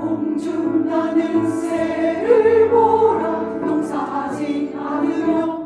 공중 나는 새를 보라. 농사하지 않으며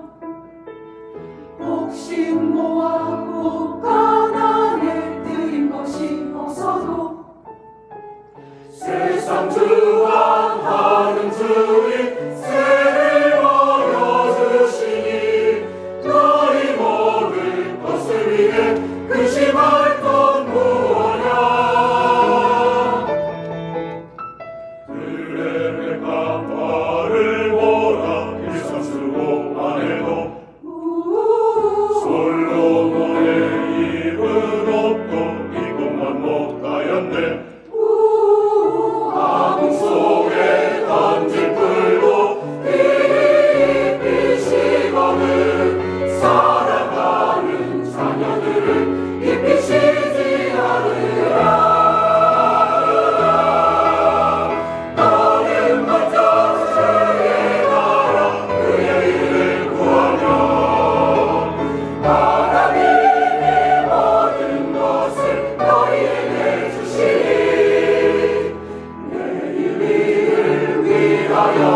Hallelujah.